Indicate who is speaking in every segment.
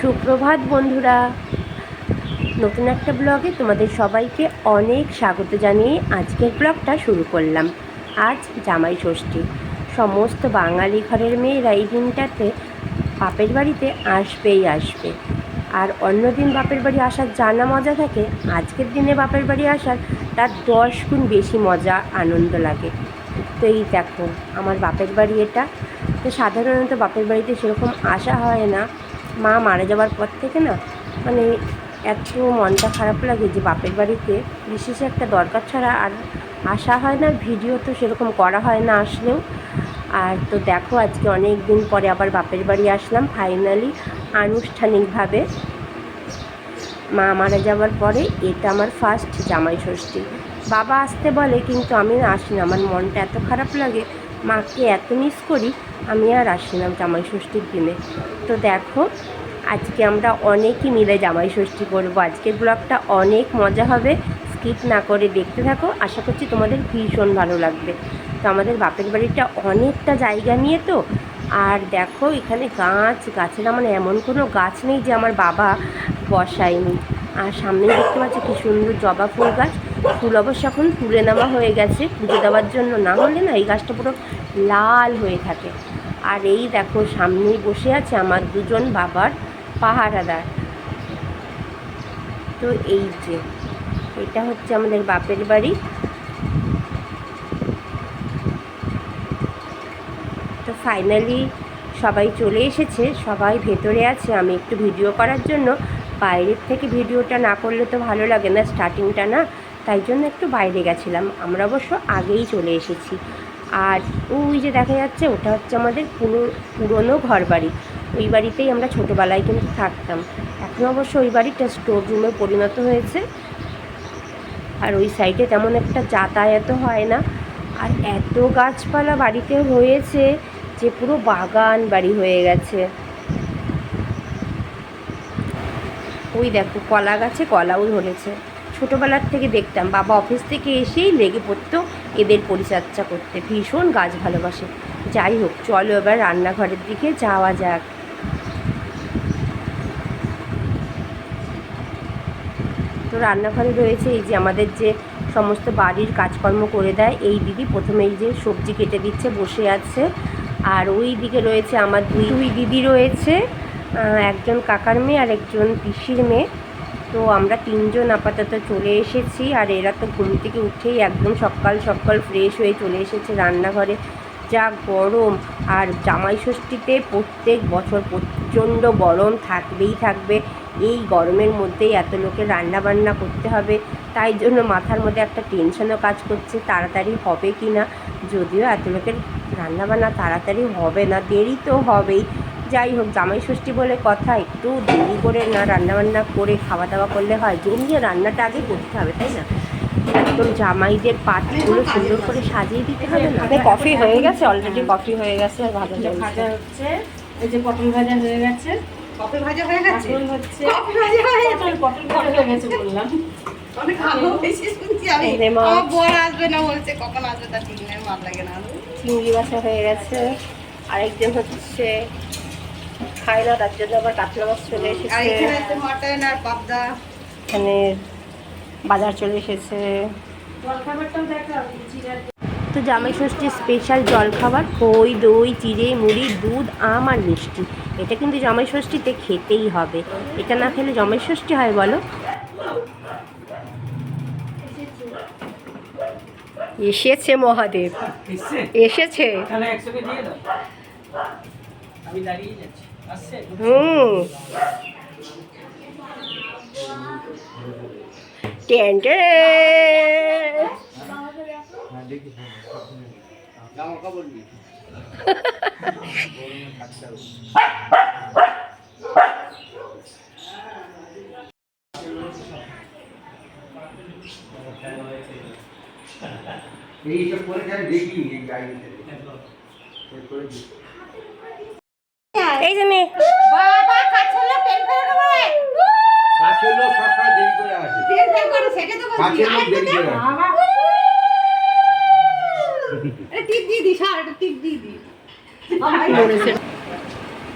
Speaker 1: সুপ্রভাত বন্ধুরা। নতুন একটা ব্লগে তোমাদের সবাইকে অনেক স্বাগত জানিয়ে আজকের ব্লগটা শুরু করলাম। আজ জামাই ষষ্ঠী। সমস্ত বাঙালি ঘরের মেয়েরা এই দিনটাতে বাপের বাড়িতে আসবেই আসবে। আর অন্যদিন বাপের বাড়ি আসার যা না মজা থাকে, আজকের দিনে বাপের বাড়ি আসার তার দশ গুণ বেশি মজা, আনন্দ লাগে। তো এই দেখো, আমার বাপের বাড়ি এটা। তো সাধারণত বাপের বাড়িতে সেরকম আসা হয় না। মা মারা যাওয়ার পর থেকে না মানে এত মনটা খারাপ লাগে যে বাপের বাড়িতে বিশেষ একটা দরকার ছাড়া আর আসা হয় না, ভিডিও তো সেরকম করা হয় না আসলেও। আর তো দেখো আজকে অনেক দিন পরে আবার বাপের বাড়ি আসলাম ফাইনালি আনুষ্ঠানিকভাবে। মা মারা যাওয়ার পরে এটা আমার ফার্স্ট জামাই ষষ্ঠী। বাবা আসতে বলে, কিন্তু আমি আসি না আমার মনটা এত খারাপ লাগে, মাকে এত মিস করি আমি আর আসি না জামাই ষষ্ঠীর দিনে। তো দেখো, আজকে আমরা অনেকই মিলে জামাই ষষ্ঠী করব। আজকের ব্লগটা অনেক মজা হবে, স্কিপ না করে দেখতে থাকো। আশা করছি তোমাদের ভীষণ ভালো লাগবে। তো আমাদের বাপের বাড়িটা অনেকটা জায়গা নিয়ে তো। আর দেখো, এখানে গাছ, গাছের মানে এমন কোনো গাছ নেই যে আমার বাবা বসায়নি। আর সামনে দেখতে পাচ্ছি কি সুন্দর জবা ফুল গাছ। ফুল অবশ্য এখন তুলে নেওয়া হয়ে গেছে। পুজো দেওয়ার জন্য না হলে না এই গাছটা পুরো লাল হয়ে থাকে। আর এই দেখো, সামনেই বসে আছে আমার দুজন বাবার পাহারাদার। তো এই যে, এটা হচ্ছে আমাদের বাপের বাড়ি। তো ফাইনালি সবাই চলে এসেছে, সবাই ভেতরে আছে। আমি একটু ভিডিও করার জন্য, বাইরের থেকে ভিডিওটা না করলে তো ভালো লাগে না স্টার্টিংটা না। তাই জন্য একটু বাইরে গেছিলাম। আমরা অবশ্য আগেই চলে এসেছি। আর ওই যে দেখা যাচ্ছে, ওটা হচ্ছে আমাদের পুরো, পুরনো ঘর বাড়ি ওই বাড়িতেই আমরা ছোটোবেলায় কিন্তু থাকতাম। এখন অবশ্য ওই বাড়িটা স্টোর রুমে পরিণত হয়েছে। আর ওই সাইডে তেমন একটা যাতায়াতও হয় না। আর এত গাছপালা বাড়িতে হয়েছে যে পুরো বাগান বাড়ি হয়ে গেছে। ওই দেখো, কলা গাছে কলাও ধরেছে। ছোটোবেলার থেকে দেখতাম, বাবা অফিস থেকে এসেই লেগে পড়তো এদের পরিচর্যা করতে ভীষণ গাছ ভালোবাসে। যাই হোক, চলো এবার রান্নাঘরের দিকে যাওয়া যাক। তো রান্নাঘরে রয়েছে এই যে আমাদের যে সমস্ত বাড়ির কাজকর্ম করে দেয়, এই দিদি প্রথমে এই যে সবজি কেটে দিচ্ছে, বসে আছে। আর ওই দিকে রয়েছে আমার দুই দুই দিদি রয়েছে একজন কাকার মেয়ে আর একজন পিসির মেয়ে। তো আমরা তিনজন আপাতত চলে এসেছি আর এরা তো ঘুম থেকে উঠেই একদম সকাল সকাল ফ্রেশ হয়ে চলে এসেছে রান্নাঘরে। যা গরম আর জামাই ষষ্ঠীতে প্রত্যেক বছর প্রচণ্ড গরম থাকবেই থাকবে। এই গরমের মধ্যেই এত লোকের রান্না বান্না করতে হবে, তাই জন্য মাথার মধ্যে একটা টেনশনও কাজ করছে, তাড়াতাড়ি হবে কি না যদিও এত লোকের রান্না বান্না তাড়াতাড়ি হবে না, দেরি তো হবেই। যাই হোক জামাই ষষ্ঠী বলে কথা একটু দেরি করে না রান্নাবান্না করে খাওয়া দাওয়া করলে হয়। জমিয়ে রান্নাটা আগে করতে হবে তাই না? একদম জামাইদের পাটগুলো সুন্দর করে সাজিয়ে দিতে হবে না? কফি হয়ে গেছে অলরেডি কফি হয়ে গেছে আর ভাজা
Speaker 2: ভাজা হচ্ছে এই যে পটল ভাজা হয়ে গেছে।
Speaker 3: কফি ভাজা হয়ে গেছে?
Speaker 2: পটল হচ্ছে।
Speaker 3: কফি ভাজা হয়ে গেছে?
Speaker 2: পটল পটল ভাজা হয়ে গেছে বললাম।
Speaker 3: অনেক ভালো বেশি শুনছি আমি।
Speaker 1: এই রে মাছ।
Speaker 3: আমার বর আসবে না বলছে কখন আসবে? তার ঠিক নেই ভালো লাগে না।
Speaker 1: চিংড়ি মাছা হয়ে গেছে। আরেকজন হচ্ছে খায় না তার জন্য আবার কাতলা মাছ চলে এসেছে।
Speaker 3: এখানে
Speaker 1: বাজার চলে এসেছে। তো জামাই ষষ্ঠীর স্পেশাল জলখাবার খই দই চিড়ে মুড়ি দুধ আম আর মিষ্টি। এটা কিন্তু জামাই ষষ্ঠীতে খেতেই হবে। এটা না খেলে জামাই ষষ্ঠী হয় বলো? এসেছে মহাদেব।
Speaker 4: এসছে? আমি দাঁড়িয়ে যাচ্ছি।
Speaker 1: হুম। Ten ten.
Speaker 4: জামা কাপড় নিয়ে
Speaker 5: এইসব করে দেখি এই
Speaker 1: যে মেয়ে।
Speaker 3: বাবা কাছের লোক ট্রেন ফেলে দেবো রে।
Speaker 5: কাছের লোক সবসময় দেরি করে আসে।
Speaker 3: ফেল করে সেটা তো বলছি।
Speaker 5: কাছের লোক দেরি করে আসে।
Speaker 3: আরে টিপ দিয়ে দি সার একটা টিপ দিয়ে দি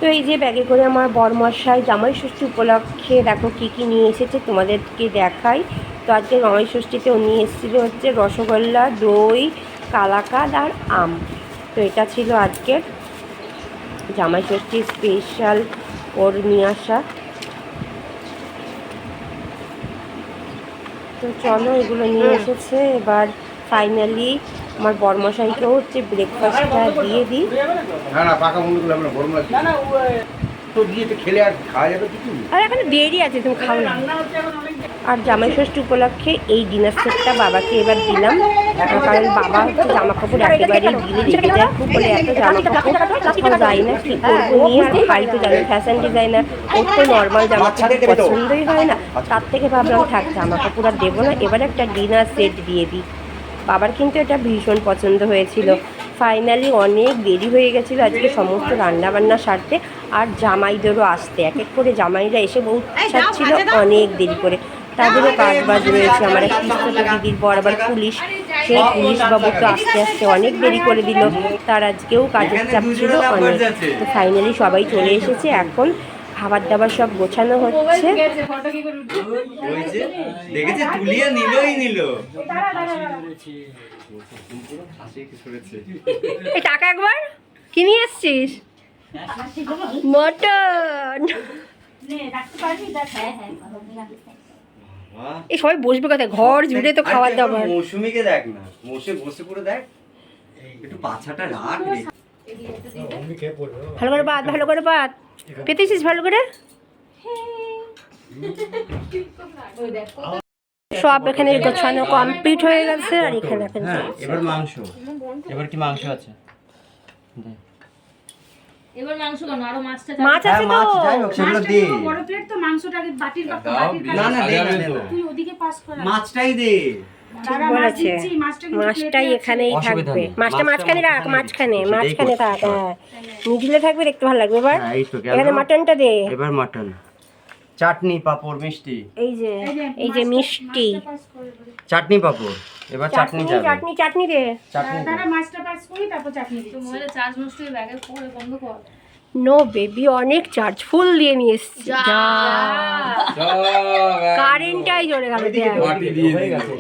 Speaker 1: তো এই যে ব্যাগে করে আমার বরমশাই জামাই ষষ্ঠী উপলক্ষে দেখো কী কী নিয়ে এসেছে তোমাদেরকে দেখাই। তো আজকে জামাই ষষ্ঠীতে ও নিয়ে এসেছিল হচ্ছে রসগোল্লা দই কালাকাদ আর আম। তো এটা ছিল আজকের জামাই ষষ্ঠী স্পেশাল ওর নিয়ে আসা। তো চলো এগুলো নিয়ে এসেছে। এবার ফাইনালি আমার বর্মশাইকেও হচ্ছে ব্রেকফাস্টটা দিয়ে দিই।
Speaker 5: তো দিয়ে তো খেলে আর খাওয়া যাবে কিছু
Speaker 1: আর এখন দেরি আছে তুমি খাও না।
Speaker 4: রান্না হচ্ছে এখন অনেক
Speaker 1: আর জামাই ষষ্ঠী উপলক্ষে এই ডিনার সেটটা বাবাকে এবার দিলাম। কারণ বাবা হচ্ছে জামা কাপড় একেবারেই দিলে রেখে যায় খুব বলে এত জামা কাপড় কোথাও যায় না কি করব নিয়ে ভাই তো জানো ফ্যাশন ডিজাইনার ওর তো নর্মাল জামা কাপড় পছন্দই হয় না। তার থেকে ভাবলাম থাক জামা কাপড় আর দেবো না এবার একটা ডিনার সেট দিয়ে দিই। বাবার কিন্তু এটা ভীষণ পছন্দ হয়েছিল। ফাইনালি অনেক দেরি হয়ে গেছিল আজকে সমস্ত রান্না বান্না সারতে। আর জামাইদেরও আসতে। এক এক করে জামাইরা এসে বহু ছিল অনেক দেরি করে। তাদেরও কাজ বাজ রয়েছে। আমার এক দিদির পর আবার পুলিশ। সেই পুলিশ বাবু তো আস্তে আস্তে অনেক দেরি করে দিল। তার আজকেও কাজের চাপ ছিল অনেক। তো ফাইনালি সবাই চলে এসেছে। এখন খাবার দাবার সব গোছানো হচ্ছে। টাকা একবার? কি নিয়ে এসছিস? মটন। এই সবাই বসবে কোথায়? ঘর জুড়ে তো খাবার দাবার
Speaker 6: মৌসুমিকে দেখ না মৌসুমি বসে পড়ে দেখ। একটু পাছাটা রাখ
Speaker 1: ভালো করে বাদ ভালো করে বাদ। পেতেছিস ভালো করে? সব এখানে গোছানো কমপ্লিট হয়ে গেছে আর এখানে এখন
Speaker 6: হ্যাঁ। এবার মাংস। এবার কি মাংস আছে?
Speaker 2: এবার মাংস কেন আরও মাছটা
Speaker 1: মাছ আছে
Speaker 6: হ্যাঁ
Speaker 1: তো।
Speaker 6: মাছ যাই হোক সেগুলো দে
Speaker 2: বড় প্লেট তো মাংসটাকে বাটির বাটির
Speaker 6: না না দে না, দে না।
Speaker 2: তুই ওদিকে পাস কর
Speaker 6: মাছটাই দে।
Speaker 1: এখানেই থাকবে। মাছটা মাঝখানে রাখ
Speaker 6: মাঝখানে
Speaker 1: মাঝখানে থাক হ্যাঁ। মিডিলে থাকবে দেখতে ভালো লাগবে। এবার
Speaker 6: হ্যাঁ।
Speaker 1: এখানে মাটনটা দে।
Speaker 6: এবার মাটন চাটনি পাপড় মিষ্টি।
Speaker 1: এই যে এই যে মিষ্টি।
Speaker 6: চাটনি পাপড় এবার চাটনি
Speaker 1: চাটনি
Speaker 6: যাবে।
Speaker 1: চাটনি চাটনি দে।
Speaker 6: চাটনি।
Speaker 2: দাঁড়া মাছটা পাস করি তারপর চাটনি দিচ্ছি। মোবাইলে চার্জ নষ্ট ব্যাগে পড়ে বন্ধ কর।
Speaker 1: নো বেবি অনেক চার্জ ফুল দিয়ে নিয়ে এসছি। যা। কারেন্টটাই জোরে গেল দেখ।
Speaker 6: হয়ে গেছে।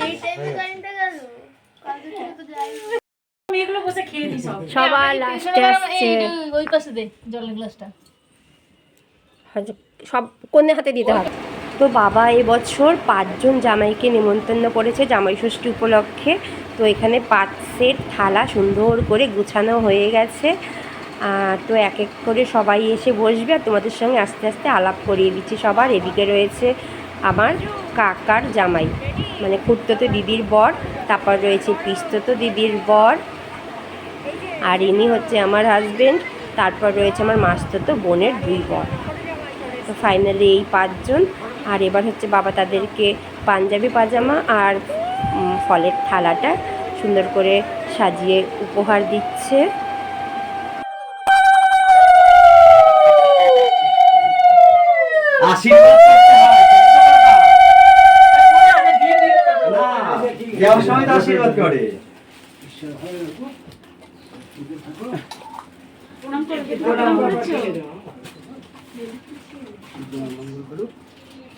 Speaker 2: আমি এগুলো বসে খেয়ে দিই সব
Speaker 1: সবার লাস্টে আসছে
Speaker 2: ওই পাশে দে জলের গ্লাসটা
Speaker 1: হয়তো সব কন্যা হাতে দিতে হবে। তো বাবা এবছর পাঁচজন জামাইকে নেমন্তন্ন করেছে জামাই ষষ্ঠী উপলক্ষে। তো এখানে পাঁচ সেট থালা সুন্দর করে গুছানো হয়ে গেছে। তো এক এক করে সবাই এসে বসবে আর তোমাদের সঙ্গে আস্তে আস্তে আলাপ করিয়ে দিচ্ছি সবার। এদিকে রয়েছে আমার কাকার জামাই মানে খুঁড়তো দিদির বর, তারপর রয়েছে পিস্ততো দিদির বর আর ইনি হচ্ছে আমার হাজবেন্ড তারপর রয়েছে আমার মাস্ততো বোনের দুই বর। তো ফাইনালি এই পাঁচজন। আর এবার হচ্ছে বাবা তাদেরকে পাঞ্জাবি পাজামা আর ফলের থালাটা সুন্দর করে সাজিয়ে উপহার দিচ্ছে।
Speaker 6: আশীর্বাদ করতে হয়। না, দেওয়ার সময় তো আশীর্বাদ করে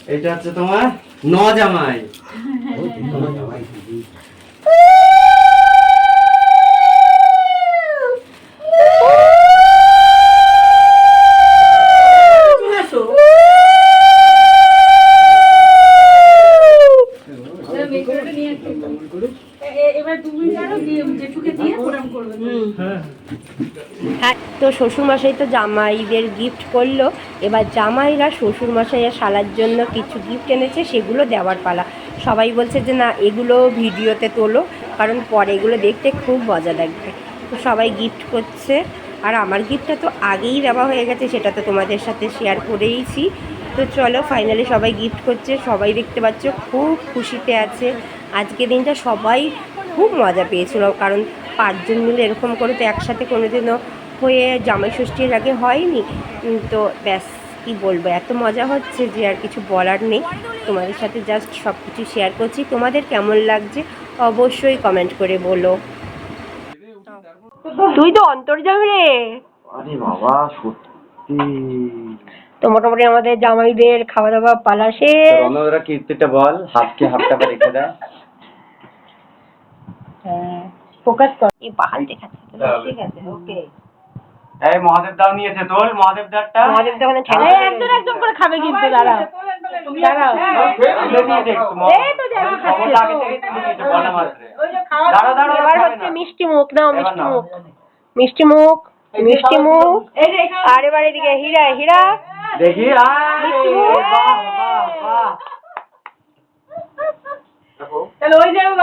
Speaker 6: এটা হচ্ছে তোমার ন জামাই
Speaker 1: হ্যাঁ তো শ্বশুরমশাই তো জামাইদের গিফট করল। এবার জামাইরা শ্বশুরমশাই আর শালার জন্য কিছু গিফট এনেছে, সেগুলো দেওয়ার পালা। সবাই বলছে যে, না, এগুলো ভিডিওতে তোলো, কারণ পরে এগুলো দেখতে খুব মজা লাগবে। তো সবাই গিফট করছে, আর আমার গিফটটা তো আগেই দেওয়া হয়ে গেছে, সেটা তো তোমাদের সাথে শেয়ার করেইছি। তো চলো ফাইনালি সবাই গিফট করছে, সবাই দেখতে পাচ্ছ, খুব খুশিতে আছে। আজকে দিনটা সবাই খুব মজা পেয়েছিল, কারণ পাঁচজন মিলে এরকম করে তো একসাথে কোনোদিনও হয়ে জামাই ষষ্ঠীর আগে হয়নি। তো ব্যাস কী বলব? এত মজা হচ্ছে যে আর কিছু বলার নেই। তোমাদের সাথে জাস্ট সব কিছু শেয়ার করছি। তোমাদের কেমন লাগছে? অবশ্যই কমেন্ট করে বলো। তুই তো অন্তর্জাম রে।
Speaker 6: আরে বাবা সত্যি।
Speaker 4: তো মোটামুটি আমাদের জামাইদের খাওয়া দাওয়া পালা শেষ।
Speaker 6: রণদরা কীর্তিটা বল হাফকে হাফ টাকা রেখে দেয়
Speaker 4: ফোকাস কর। এই বাল দেখাচ্ছে ঠিক আছে ওকে।
Speaker 6: এই মহাদেব দাও নিয়েছে তোর মহাদেব দারটা?
Speaker 4: মহাদেব দোকানে ঠেলা একজন একজন করে খাবে কিন্তু দাঁড়াও। দাঁড়াও।
Speaker 6: তো মহা-
Speaker 4: এই তো দেখো
Speaker 6: খবরটা আগে থেকে তুলে নিয়েছে বলা মাত্রে দাঁড়া দাঁড়া
Speaker 4: এবার হচ্ছে মিষ্টি মুখ নাও মিষ্টি মুখ মিষ্টি মুখ মিষ্টি মুখ আর এবার এদিকে হীরা হীরা।
Speaker 6: দেখি আয় বাহ বাহ বাহ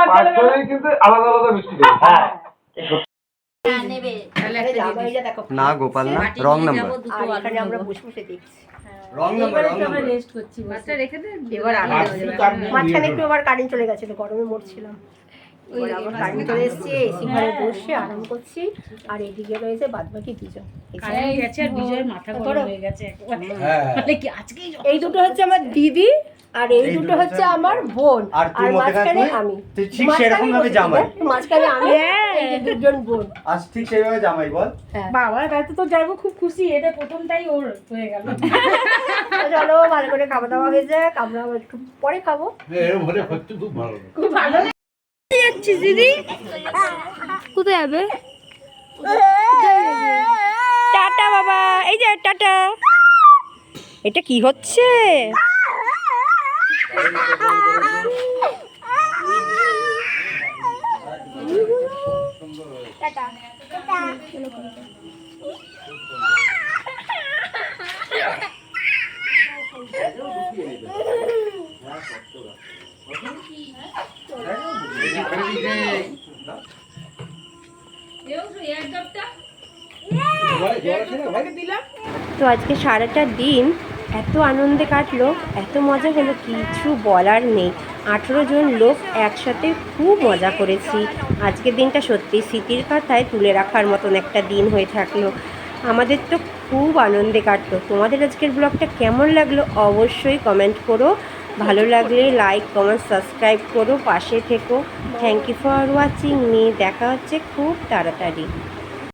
Speaker 5: পাঁচজনেই কিন্তু আলাদা আলাদা মিষ্টি দেবে।
Speaker 6: হ্যাঁ।
Speaker 4: দেখো
Speaker 6: না গোপাল না রং নাম্বার
Speaker 4: আর এখানে আমরা বসে বসে দেখছি।
Speaker 6: Wrong number wrong number
Speaker 2: rest করছি ভাতটা রেখে দে
Speaker 4: এবার মাঝখানে একটু আবার কারেন্ট চলে গেছিল গরমে মরছিলাম। এবার আবার কারেন্ট চলে এসছে এসি ঘরে বসে আরাম করছি। আর এদিকে রয়েছে বাদ বাকি দুজন
Speaker 2: কারেন্ট গেছে আর বিজয়ের মাথা গরম হয়ে গেছে।
Speaker 5: হ্যাঁ।
Speaker 2: মানে
Speaker 4: এই দুটো হচ্ছে আমার দিদি আর এই দুটো হচ্ছে আমার বোন।
Speaker 6: আর
Speaker 4: মাঝখানে আমি।
Speaker 6: ঠিক সেরকম ভাবে জামাই।
Speaker 4: মাঝখানে আমি দুজন বোন।
Speaker 6: আজ ঠিক সেইভাবে জামাই বল।
Speaker 4: হ্যাঁ।
Speaker 2: বাবা তাতে তো যাইবো খুব খুশি। এটা প্রথমটাই ওর হয়ে গেল।
Speaker 4: চলো ভালো করে খাওয়া দাওয়া হয়ে যাক। আমরা একটু পরে খাব।
Speaker 5: এরকম হলে সত্যি খুব ভালো।
Speaker 2: খুব ভালো যাচ্ছিস দিদি? কোথায় যাবে?
Speaker 4: টাটা বাবা। এই যে টাটা। এটা কি হচ্ছে? তো আজকে সারাটা দিন এত আনন্দে কাটলো, এত মজা হলো, কিছু বলার নেই। আঠেরো জন লোক একসাথে খুব মজা করেছি। আজকের দিনটা সত্যি স্মৃতির খাতায় তুলে রাখার মতন একটা দিন হয়ে থাকল। আমাদের তো খুব আনন্দে কাটলো। তোমাদের আজকের ব্লগটা কেমন লাগল অবশ্যই কমেন্ট করো। ভালো লাগলে লাইক কমেন্ট সাবস্ক্রাইব করো, পাশে থেকো। থ্যাংক ইউ ফর ওয়াচিং মি দেখা হচ্ছে খুব তাড়াতাড়ি।